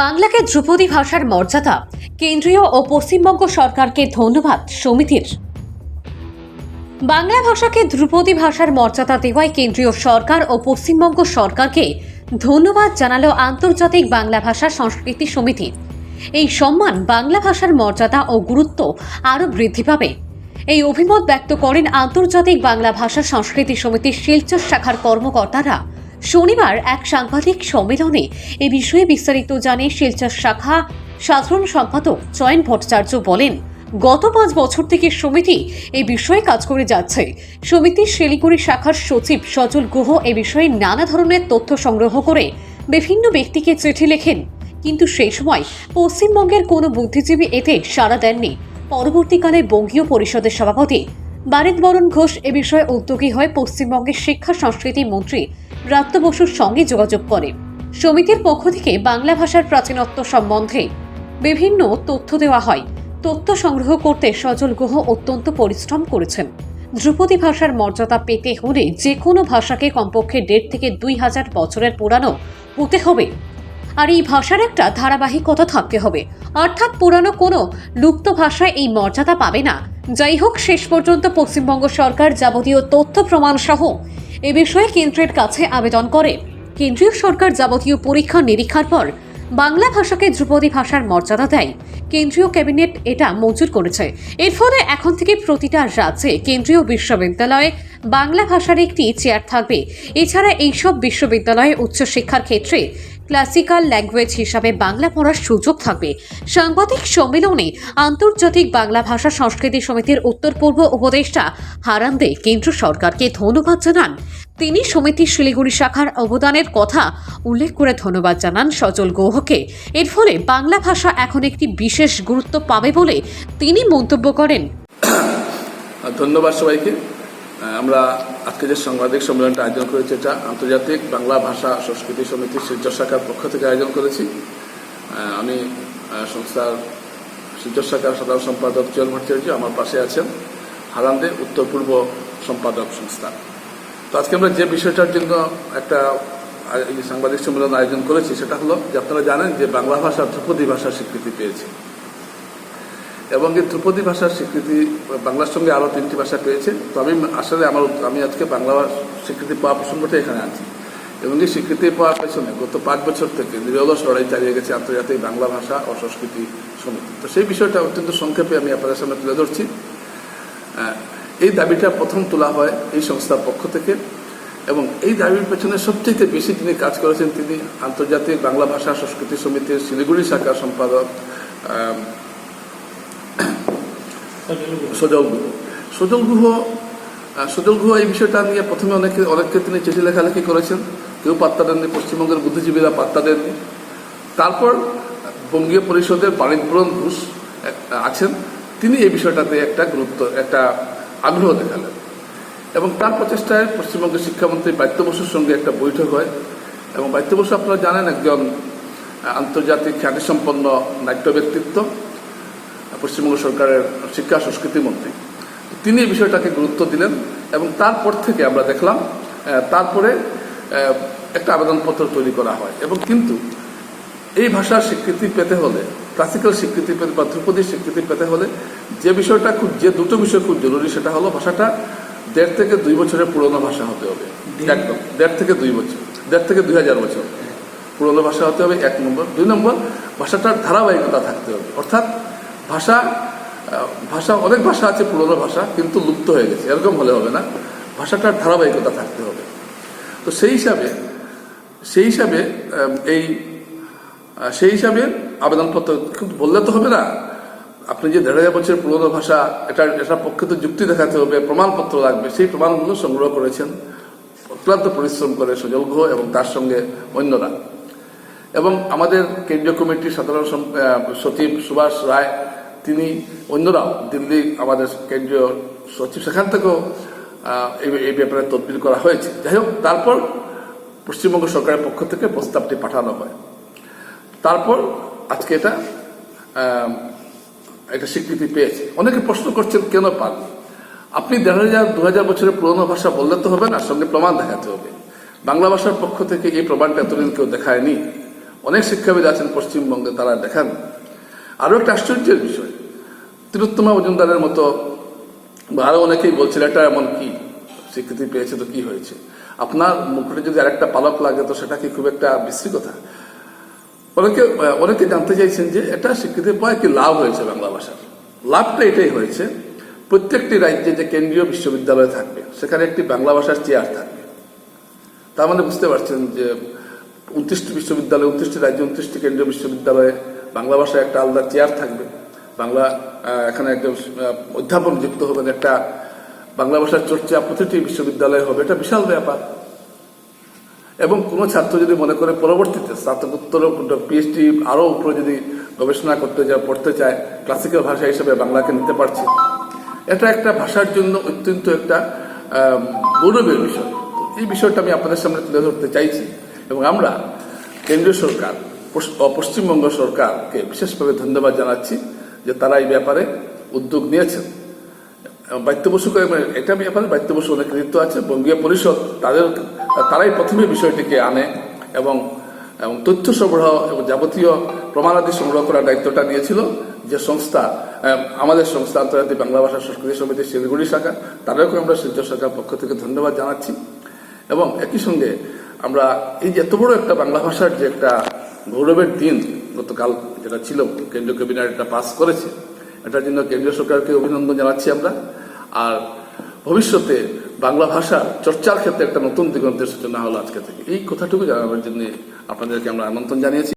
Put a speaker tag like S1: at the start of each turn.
S1: বাংলাকে ধ্রুপদী ভাষার মর্যাদা, কেন্দ্রীয় ও পশ্চিমবঙ্গ সরকারকে ধন্যবাদ সমিতির। বাংলা ভাষাকে ধ্রুপদী ভাষার মর্যাদা দেওয়ায় কেন্দ্রীয় সরকার ও পশ্চিমবঙ্গ সরকারকে ধন্যবাদ জানালো আন্তর্জাতিক বাংলা ভাষা সংস্কৃতি সমিতি। এই সম্মান বাংলা ভাষার মর্যাদা ও গুরুত্ব আরও বৃদ্ধি পাবে। এই অভিমত ব্যক্ত করেন আন্তর্জাতিক বাংলা ভাষা সংস্কৃতি সমিতির শিলচর শাখার কর্মকর্তারা। শনিবার এক সাংবাদিক সম্মেলনে এ বিষয়ে বিস্তারিত জানিয়ে শিলচর শাখা সাধারণ সম্পাদক চয়ন ভট্টাচার্য বলেন, গত পাঁচ বছর থেকে সমিতি এই বিষয়ে কাজ করে যাচ্ছে। সমিতির শিলিগুড়ি শাখার সচিব সজল গুহ এ বিষয়ে নানা ধরনের তথ্য সংগ্রহ করে বিভিন্ন ব্যক্তিকে চিঠি লেখেন। কিন্তু সেই সময় পশ্চিমবঙ্গের কোনো বুদ্ধিজীবী এতে সাড়া দেননি। পরবর্তীকালে বঙ্গীয় পরিষদের সভাপতি বারিদ বরণ ঘোষ এ বিষয়ে উদ্যোগী হয়ে পশ্চিমবঙ্গের শিক্ষা, সংস্কৃতি মন্ত্রী ব্রাত্য বসুর সঙ্গে যোগাযোগ করে। সমিতির পক্ষ থেকে বাংলা ভাষার প্রাচীনত্ব সম্বন্ধে বিভিন্ন তথ্য দেওয়া হয়। তথ্য সংগ্রহ করতে সজল গুহ অত্যন্ত পরিশ্রম করেছেন। ধ্রুপদী ভাষার মর্যাদা পেতে হলে যে কোনো ভাষাকে কমপক্ষে দেড় থেকে দুই হাজার বছরের পুরানো হতে হবে। আর এই ভাষার একটা ধারাবাহিকতা থাকতে হবে। অর্থাৎ পুরানো কোনো লুপ্ত ভাষায় এই মর্যাদা পাবে না। যাই হোক, শেষ পর্যন্ত পশ্চিমবঙ্গ সরকার যাবতীয় তথ্য প্রমাণ সহ এ বিষয়ে কেন্দ্রের কাছে আবেদন করে। কেন্দ্রীয় সরকার যাবতীয় পরীক্ষা নিরীক্ষার পর বাংলা ভাষাকে ধ্রুপদী ভাষার মর্যাদা দেয়। কেন্দ্রীয় ক্যাবিনেট এটা মঞ্জুর করেছে। এর ফলে এখন থেকে প্রতিটা রাজ্যে কেন্দ্রীয় বিশ্ববিদ্যালয়ে বাংলা ভাষার একটি চেয়ার থাকবে। এছাড়া এইসব বিশ্ববিদ্যালয়ে উচ্চশিক্ষার ক্ষেত্রে ক্লাসিক্যাল ল্যাঙ্গুয়েজ হিসাবে বাংলা পড়ার সুযোগ থাকবে। সাংবাদিক সম্মেলনে আন্তর্জাতিক বাংলা ভাষা সংস্কৃতি সমিতির উত্তর পূর্ব উপদেষ্টা হারান্দে কেন্দ্র সরকারকে ধন্যবাদ জানান। তিনি সমিতির শিলিগুড়ি শাখার অবদানের কথা উল্লেখ করে ধন্যবাদ জানান সজল গৌহকে। এর ফলে বাংলা ভাষা এখন একটি বিশেষ গুরুত্ব পাবে বলে তিনি মন্তব্য করেন।
S2: ধন্যবাদ সবাইকে। আমরা আজকে যে সাংবাদিক সম্মেলনটা আয়োজন করেছি এটা আন্তর্জাতিক বাংলা ভাষা সংস্কৃতি সমিতির শিলচর শাখার পক্ষ থেকে আয়োজন করেছি। আমি সংস্থার শিলচর শাখার সাধারণ সম্পাদক চয়ন ভট্টাচার্য আমার পাশে আছেন, হারান্দে উত্তর পূর্ব সম্পাদক সংস্থা। তো আজকে আমরা যে বিষয়টার জন্য একটা সাংবাদিক সম্মেলন আয়োজন করেছি সেটা হলো যে আপনারা জানেন যে বাংলা ভাষা ধ্রুপদী ভাষার স্বীকৃতি পেয়েছে। এবং এই ধ্রুপদী ভাষার স্বীকৃতি, বাংলার সঙ্গে আরও তিনটি ভাষা পেয়েছে, তো আমি আসলে আমার আমি আজকে বাংলা স্বীকৃতি পাওয়া প্রসঙ্গটা এখানে আছি। এবং এই স্বীকৃতি পাওয়ার পেছনে গত পাঁচ বছর থেকে নিরলস লড়াই চালিয়ে গেছে আন্তর্জাতিক বাংলা ভাষা ও সংস্কৃতি সমিতি। তো সেই বিষয়টা অত্যন্ত সংক্ষেপে আমি আপনাদের সামনে তুলে ধরছি। এই দাবিটা প্রথম তোলা হয় এই সংস্থার পক্ষ থেকে এবং এই দাবির পেছনে সবচেয়ে বেশি যিনি কাজ করেছেন তিনি আন্তর্জাতিক বাংলা ভাষা সংস্কৃতি সমিতির শিলিগুড়ি শাখার সম্পাদক সজল গুহ সজল গুহ সজল গুহ এই বিষয়টা নিয়ে প্রথমে অনেকে, অনেককে তিনি চিঠি লেখালেখি করেছেন। কেউ পাত্তা দেননি, পশ্চিমবঙ্গের বুদ্ধিজীবীরা পাত্তা দেননি। তারপর বঙ্গীয় পরিষদের বাণিজ্যবরণ ঘোষ আছেন। তিনি এই বিষয়টাতে একটা গুরুত্ব, একটা আগ্রহ দেখালেন। এবং তার প্রচেষ্টায় পশ্চিমবঙ্গের শিক্ষামন্ত্রী বাদ্য বসুর সঙ্গে একটা বৈঠক হয়। এবং বাদ্য বসু আপনারা জানেন একজন আন্তর্জাতিক খ্যাতিসম্পন্ন নাট্য ব্যক্তিত্ব। পশ্চিমবঙ্গ সরকারের শিক্ষা সংস্কৃতি মন্ত্রী। তিনি এই বিষয়টাকে গুরুত্ব দিলেন এবং তারপর থেকে আমরা দেখলাম তারপরে একটা আবেদনপত্র তৈরি করা হয়। এবং কিন্তু এই ভাষার স্বীকৃতি পেতে হলে ক্লাসিক্যাল স্বীকৃতি পেতে বা ধ্রুপদী স্বীকৃতি পেতে হলে যে বিষয়টা খুব যে দুটো বিষয় খুব জরুরি সেটা হলো ভাষাটা দেড় থেকে দুই বছরের পুরনো ভাষা হতে হবে। একদম দেড় থেকে দুই বছর দেড় থেকে দুই হাজার বছর। পুরনো ভাষা হতে হবে এক নম্বর। দুই নম্বর ভাষাটার ধারাবাহিকতা থাকতে হবে। অর্থাৎ ভাষা ভাষা, অনেক ভাষা আছে, পুরনো ভাষা, কিন্তু লুপ্ত হয়ে গেছে। এরকম হলে হবে না। ভাষাটার ধারাবাহিকতা থাকতে হবে। তো সেই হিসাবে সেই হিসাবে এই সেই হিসাবে আবেদনপত্র, কিন্তু বললে তো হবে না। আপনি যে দেড় হাজার বছরের পুরনো ভাষা এটা এটার পক্ষে তো যুক্তি দেখাতে হবে, প্রমাণপত্র লাগবে, সেই প্রমাণগুলো সংগ্রহ করেছেন অক্লান্ত পরিশ্রম করে সজল গুহ এবং তার সঙ্গে অন্যরা। এবং আমাদের কেন্দ্রীয় কমিটির সাধারণ সচিব সুভাষ রায় তিনি অন্যরাও দিল্লি আমাদের কেন্দ্রীয় সচিব, সেখান থেকেও এই- ব্যাপারে তদবির করা হয়েছে। যাই হোক, তারপর পশ্চিমবঙ্গ সরকারের পক্ষ থেকে প্রস্তাবটি পাঠানো হয়। তারপর আজকে এটা এটা স্বীকৃতি পেয়েছে। অনেকে প্রশ্ন করছেন, কেন পান? আপনি দেড় হাজার, দু হাজার বছরের পুরনো ভাষা বললে তো হবে না সঙ্গে প্রমাণ দেখাতে হবে। বাংলা ভাষার পক্ষ থেকে এই প্রমাণটা এতদিন কেউ দেখায়নি। অনেক শিক্ষাবিদ আছেন পশ্চিমবঙ্গে, তারা দেখান। আরও একটা আশ্চর্যের বিষয়। তিলোত্তমা মজুমদারের মতো বা আরও অনেকেই বলছিল, এটা এমন কি? স্বীকৃতি পেয়েছে তো কি হয়েছে? আপনার মুখে যদি আরেকটা পালক লাগে তো সেটা কি খুব একটা বিশ্রী কথা? অনেকে অনেকে জানতে চাইছেন যে এটা স্বীকৃতি পায় কি লাভ হয়েছে বাংলা ভাষার? লাভটা এটাই হয়েছে, প্রত্যেকটি রাজ্যে যে কেন্দ্রীয় বিশ্ববিদ্যালয় থাকবে, সেখানে একটি বাংলা ভাষার চেয়ার থাকবে। তার মানে বুঝতে পারছেন যে উনত্রিশটি বিশ্ববিদ্যালয়, উনত্রিশটি রাজ্যে উনত্রিশটি কেন্দ্রীয় বিশ্ববিদ্যালয়ে বাংলা ভাষায় একটা আলাদা চেয়ার থাকবে। বাংলা এখানে একজন অধ্যাপক যুক্ত হবেন, একটা বাংলা ভাষার চর্চা প্রতিটি বিশ্ববিদ্যালয়ে হবে, এটা বিশাল ব্যাপার। এবং কোনো ছাত্র যদি মনে করে পরবর্তীতে স্নাতকোত্তর পিএইচডি আরও উপরে যদি গবেষণা করতে যায় পড়তে চায় ক্লাসিক্যাল ভাষা হিসেবে বাংলাকে নিতে পারছে। এটা একটা ভাষার জন্য অত্যন্ত একটা গৌরবের বিষয়। এই বিষয়টা আমি আপনাদের সামনে তুলে ধরতে চাইছি। এবং আমরা, কেন্দ্রীয় সরকার পশ্চিমবঙ্গ সরকারকে বিশেষভাবে ধন্যবাদ জানাচ্ছি যে তারা এই ব্যাপারে উদ্যোগ নিয়েছেন। বসু এটা ব্যাপারে বাদ্য বসু অনেক কৃতিত্ব আছে, বঙ্গীয় পরিষদ তাদের, তারাই প্রথমে বিষয়টিকে আনে এবং এবং তথ্য সরবরাহ এবং যাবতীয় প্রমাণাদি সংগ্রহ করার দায়িত্বটা নিয়েছিল যে সংস্থা আমাদের সংস্থা আন্তর্জাতিক বাংলা ভাষা সংস্কৃতি সমিতি শিলিগুড়ি শাখা, তাদেরকেও আমরা শিলচর সরকার পক্ষ থেকে ধন্যবাদ জানাচ্ছি। এবং একই সঙ্গে আমরা এই যে এত বড় একটা বাংলা ভাষার যে একটা গৌরবের দিন গতকাল যেটা ছিল, কেন্দ্রীয় ক্যাবিনেট এটা পাস করেছে। এটার জন্য কেন্দ্রীয় সরকারকে অভিনন্দন জানাচ্ছি আমরা। আর ভবিষ্যতে বাংলা ভাষা চর্চার ক্ষেত্রে একটা নতুন দিগন্তের সূচনা হলো আজকে থেকে। এই কথাটুকু জানানোর জন্য আপনাদেরকে আমরা আমন্ত্রণ জানিয়েছি।